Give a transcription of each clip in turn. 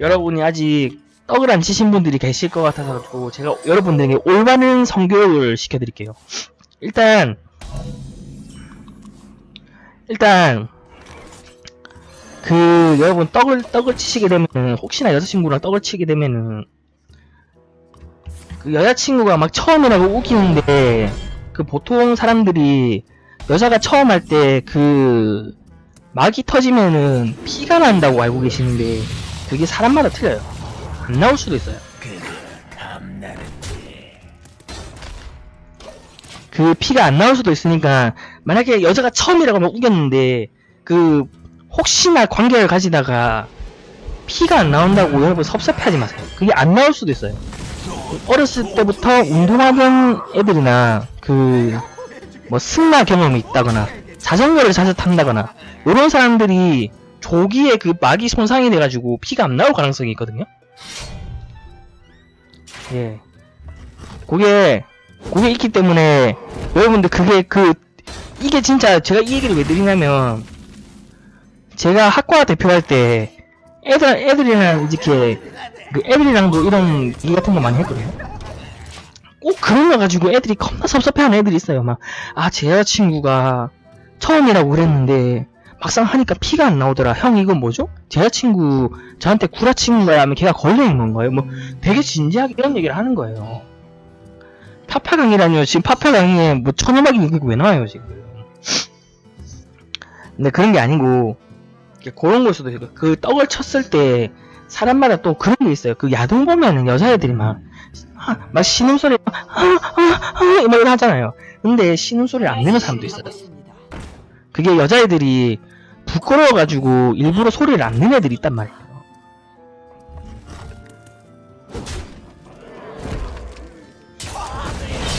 여러분이 아직 떡을 안 치신 분들이 계실 것 같아서 가지고 제가 여러분들에게 올바른 성교육을 시켜드릴게요. 일단 일단 그 여러분 떡을 떡을 치시게 되면은 혹시나 여자친구랑 떡을 치게 되면은 그 여자친구가 막 처음이라고 우기는데 그 보통 사람들이 여자가 처음 할 때 그 막이 터지면은 피가 난다고 알고 계시는데 그게 사람마다 틀려요. 안 나올 수도 있어요. 그 피가 안 나올 수도 있으니까 만약에 여자가 처음이라고 막 우겼는데 그 혹시나 관계를 가지다가 피가 안 나온다고 여러분 섭섭해하지 마세요. 그게 안 나올 수도 있어요. 어렸을 때부터 운동하던 애들이나 그 뭐 승마 경험이 있다거나 자전거를 자주 탄다거나 이런 사람들이 조기에 그 막이 손상이 돼가지고 피가 안 나올 가능성이 있거든요. 예. 그게 그게 있기 때문에 여러분들 그게 그 이게 진짜 제가 이 얘기를 왜 드리냐면 제가 학과 대표할 때 애들 애들이랑 이렇게 그 애들이랑도 이런 얘기 같은 거 많이 했거든요. 꼭 그런 거 가지고 애들이 겁나 섭섭해하는 애들이 있어요. 막 아 제 여자친구가 처음이라고 그랬는데 막상 하니까 피가 안 나오더라. 형 이건 뭐죠? 제 여자친구 저한테 구라친 거야? 하면 걔가 걸려 있는 거예요. 뭐 되게 진지하게 이런 얘기를 하는 거예요. 파파강이라뇨. 지금 파파강에 뭐 천연막이 이거 왜 나와요 지금? 근데 그런 게 아니고 이게 그런 있고 그 떡을 쳤을 때 사람마다 또 그런 게 있어요. 그 야동 보면은 여자애들이 막, 아, 막 신음소리 막, 아, 아, 아, 막 이런 하잖아요. 근데 신음소리를 안 내는 사람도 있어요. 그게 여자애들이 부끄러워가지고 일부러 소리를 안 내는 애들이 있단 말이에요.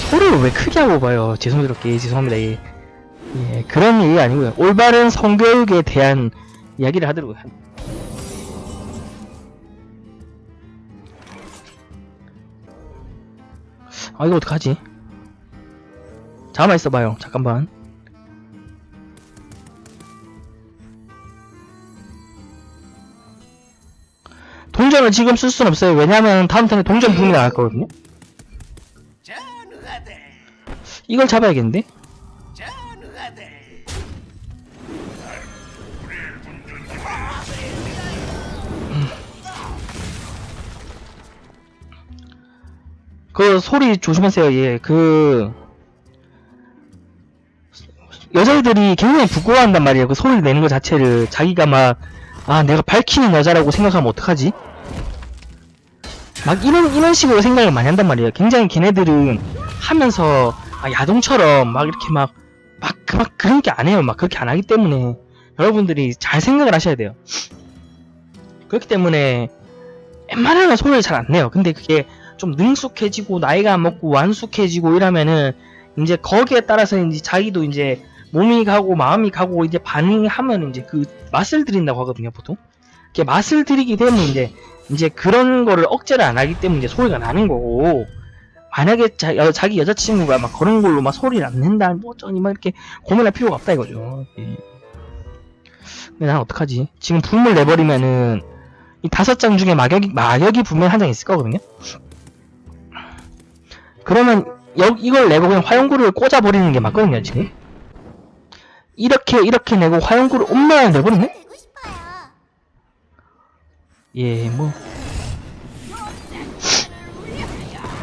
소리를 왜 크게 하고 봐요? 죄송스럽게 죄송합니다. 예, 예 그런 얘기 아니고요. 올바른 성교육에 대한 이야기를 합니다. 아 이거 어떡하지? 잠깐만 있어봐요. 잠깐만. 동전을 지금 쓸 수는 없어요. 왜냐면 다음 턴에 동전 붐이 나갈 거거든요. 이걸 잡아야겠는데? 그 소리 조심하세요. 예, 그 여자애들이 굉장히 부끄러워한단 말이에요. 그 소리를 내는 것 자체를 자기가 막 아 내가 밝히는 여자라고 생각하면 어떡하지? 막 이런 이런 식으로 생각을 많이 한단 말이에요. 굉장히 걔네들은 하면서 아, 야동처럼 막 이렇게 막 막 그 막 그런 게 안 해요. 막 그렇게 안 하기 때문에 여러분들이 잘 생각을 하셔야 돼요. 그렇기 때문에 웬만하면 소리를 잘 안 내요. 근데 그게 좀 능숙해지고 나이가 먹고 완숙해지고 이러면은 이제 거기에 따라서 이제 자기도 이제 몸이 가고 마음이 가고 이제 반응하면 이제 그 맛을 들인다고 하거든요 보통. 이렇게 맛을 들이게 되면 이제 이제 그런 거를 억제를 안 하기 때문에 이제 소리가 나는 거고 만약에 자, 여, 자기 여자친구가 막 그런 걸로 막 소리를 안 낸다 뭐 어쩌니 막 이렇게 고민할 필요가 없다 이거죠. 예. 근데 난 어떡하지? 지금 붐을 내버리면은 이 다섯 장 중에 마격이 마격이 분명히 한장 있을 거거든요. 그러면 여, 이걸 내고 그냥 화용구를 꽂아버리는 게 맞거든요 지금 이렇게 이렇게 내고 화용구를 엄마에 내버리네? 싶어요. 예, 뭐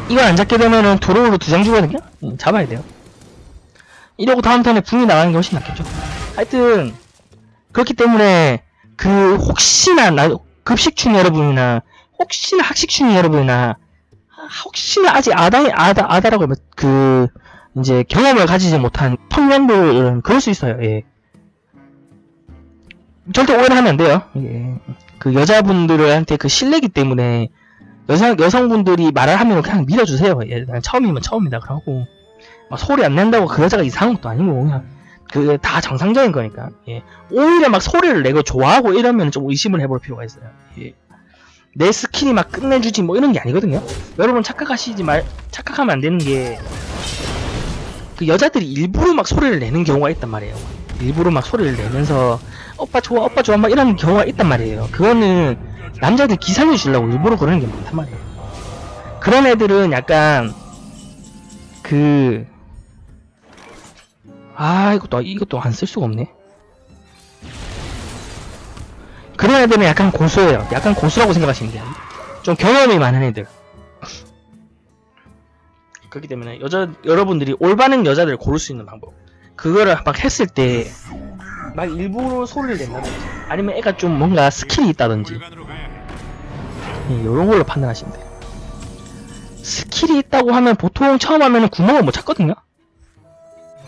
이걸 안 잡게 되면은 도로로 두 장 주거든요? 음, 잡아야 돼요 이러고 다음 턴에 붕이 나가는 게 훨씬 낫겠죠 하여튼 그렇기 때문에 그 혹시나 나 급식충 여러분이나 혹시나 학식충 여러분이나 혹시나 아직 아다 아다 아다라고 하면 그 이제 경험을 가지지 못한 청년들은 그럴 수 있어요. 예. 절대 오해를 하면 안 돼요. 예. 그 여자분들한테 그 신뢰기 때문에 여성 여성분들이 말을 하면 그냥 밀어주세요. 예, 처음이면 처음이다 그러고 막 소리 안 낸다고 그 여자가 이상한 것도 아니고 그냥 그 다 정상적인 거니까. 예. 오히려 막 소리를 내고 좋아하고 이러면 좀 의심을 해볼 필요가 있어요. 예. 내 스킬이 막 끝내주지 뭐 이런 게 아니거든요. 여러분 착각하시지 말 착각하면 안 되는 게 그 여자들이 일부러 막 소리를 내는 경우가 있단 말이에요. 일부러 막 소리를 내면서 오빠 좋아 오빠 좋아 막 이런 경우가 있단 말이에요. 그거는 남자들 기상해 주려고 일부러 그러는 게 많단 말이에요. 그런 애들은 약간 그 아 이것도 이것도 안 쓸 수가 없네. 그런 애들은 약간 고수예요. 약간 고수라고 생각하시면 돼요. 좀 경험이 많은 애들 그렇기 때문에 여자 여러분들이 올바른 여자들을 고를 수 있는 방법. 그거를 막 했을 때 막 일부러 소리를 낸다든지 아니면 애가 좀 뭔가 스킬이 있다든지 예, 이런 걸로 판단하시면 돼요. 스킬이 있다고 하면 보통 처음 하면은 구멍을 못 찾거든요.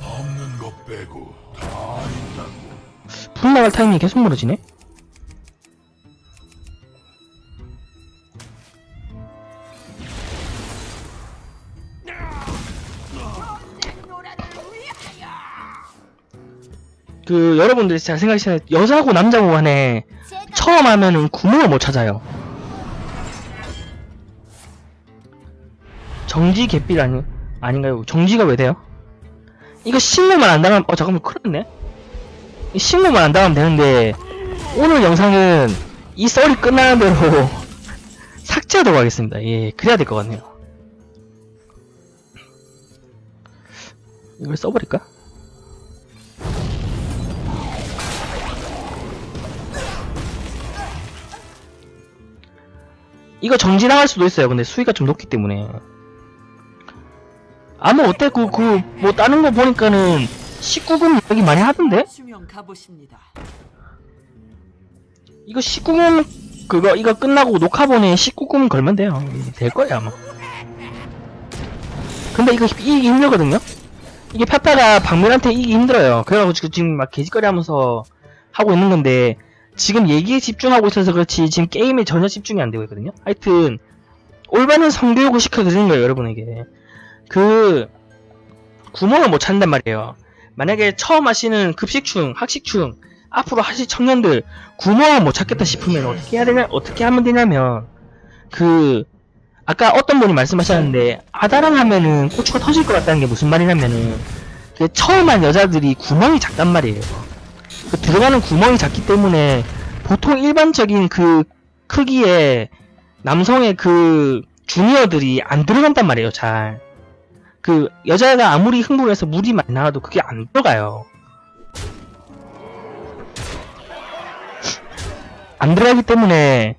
없는 것 빼고 다 있다고. 불 나갈 타이밍이 계속 멀어지네 그 여러분들이 잘 생각하시는 여자고 남자고 간에 처음 하면은 구멍을 못 찾아요 정지 개필 아니 아닌가요? 정지가 왜 돼요? 이거 신고만 안 당하면 어 잠깐만 큰일 났네 이 신고만 안 당하면 되는데 오늘 영상은 이 썰이 끝나는 대로 삭제하도록 하겠습니다. 예, 그래야 될 것 같네요. 이걸 써버릴까? 이거 정지당할 수도 있어요. 근데 수위가 좀 높기 때문에. 아무 어때 그 그 뭐 다른 거 보니까는 19금 여기 많이 하던데? 수명 가보십니다. 이거 19금 그거 이거 끝나고 녹화본에 19금 걸면 돼요. 될 거예요 아마. 근데 이거 이기기 힘들거든요. 이게 폈다가 박민한테 이기기 힘들어요. 그래가지고 지금 막 개짓거리 하면서 하고 있는 건데 지금 얘기에 집중하고 있어서 그렇지 지금 게임에 전혀 집중이 안 되고 있거든요. 하여튼 올바른 성교육을 시켜드리는 거예요 여러분에게. 그 구멍을 못 찾는단 말이에요. 만약에 처음 하시는 급식충, 학식충, 앞으로 하실 청년들 구멍을 못 찾겠다 싶으면 어떻게 해야 되냐, 어떻게 하면 되냐면, 그, 아까 어떤 분이 말씀하셨는데, 아다랑 하면은 고추가 터질 것 같다는 게 무슨 말이냐면은, 그 처음 한 여자들이 구멍이 작단 말이에요. 그 들어가는 구멍이 작기 때문에, 보통 일반적인 그 크기의 남성의 그 주니어들이 안 들어간단 말이에요, 잘. 그 여자가 아무리 흥분해서 물이 많이 나와도 그게 안 들어가요. 안 들어가기 때문에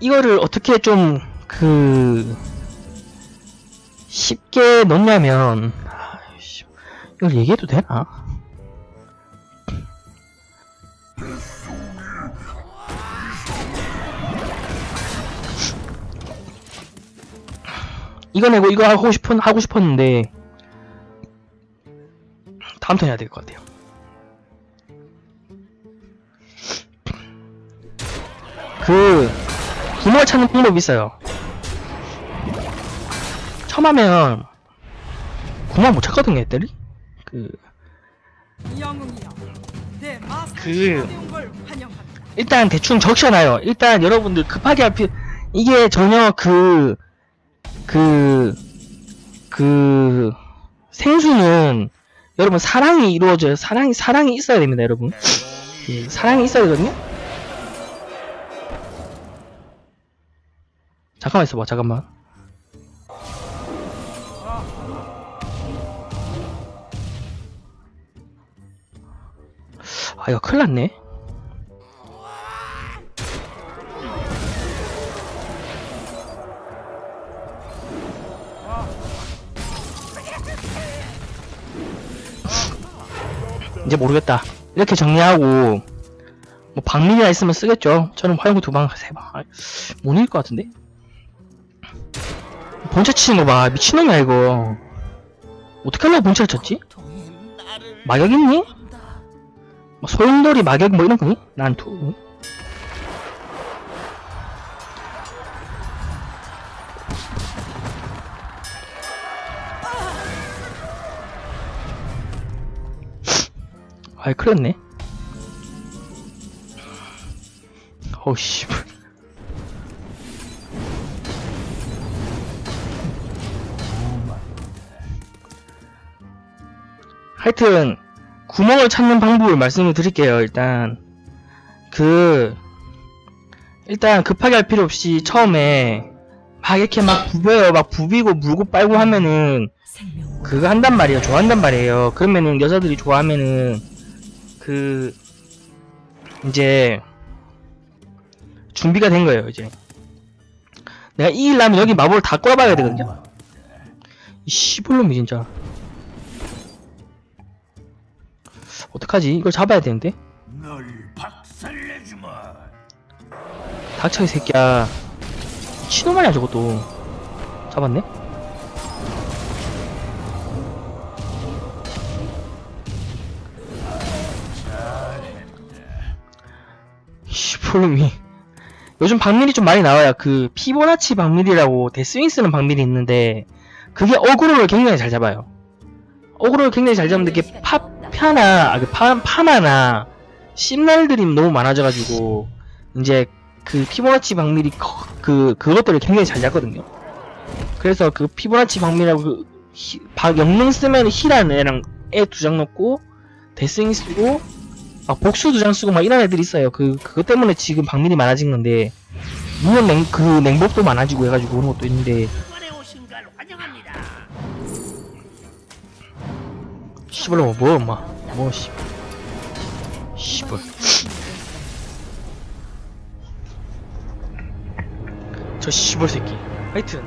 이거를 어떻게 좀 그 쉽게 넣냐면 아이씨, 이걸 얘기해도 되나? 이거 내고 이거 하고 싶은 하고 싶었는데 다음 턴 해야 될 것 같아요. 그 구멍을 찾는 방법이 있어요. 처음 하면 구멍 못 찾거든요, 애들이. 그 그-. 일단 대충 적셔놔요. 일단 여러분들 급하게 할 필요 이게 전혀 그 그, 그, 생수는, 여러분, 사랑이 이루어져요. 사랑이, 사랑이 있어야 됩니다, 여러분. 그 사랑이 있어야 되거든요? 잠깐만 있어봐, 잠깐만. 아, 이거 큰일 났네. 이제 모르겠다. 이렇게 정리하고 뭐 방민이나 있으면 쓰겠죠. 저는 화용구 두 방, 세 방. 아, 못 이길 것 같은데? 본체 치는 거 봐. 미친놈이야 이거. 어떻게 하려고 본체를 쳤지? 마격 있니? 뭐 소용돌이 마격 뭐 이런 거니? 난 투. 아이 큰일 났네 어우씨 하여튼 구멍을 찾는 방법을 말씀을 드릴게요. 일단 그 일단 급하게 할 필요 없이 처음에 막 이렇게 막 부벼요. 막 부비고 물고 빨고 하면은 그거 한단 말이에요. 좋아한단 말이에요. 그러면은 여자들이 좋아하면은 그 이제 준비가 된 거예요. 이제 내가 이기려면 여기 마법을 다 꼬아봐야 되거든요. 이 씨불놈이 진짜 어떡하지? 이걸 잡아야 되는데. 닥쳐 이 새끼야 미친놈 아니야 저것도 잡았네? 씨불놈이. 요즘 박밀이 좀 많이 나와요. 그 피보나치 박밀이라고 데스윙 쓰는 박밀이 있는데 그게 어그로를 굉장히 잘 잡아요. 어그로를 굉장히 잘 잡는데 이게 파, 파나 아, 그 파, 파마나 씹날들이 너무 많아져가지고 이제 그 피보나치 박밀이 커- 그 그것들을 굉장히 잘 잡거든요. 그래서 그 피보나치 박밀하고 그 히- 박 영능 쓰면 히라는 애랑 애 두 장 넣고 데스윙 쓰고 막 복수 두 장 쓰고 막 이런 애들이 있어요. 그 그것 때문에 지금 박밀이 많아진 건데 물론 냉, 그 냉법도 많아지고 해가지고 그런 것도 있는데. 씨발 뭐 엄마 뭐 씨. 씨발 저 씨발 새끼 하여튼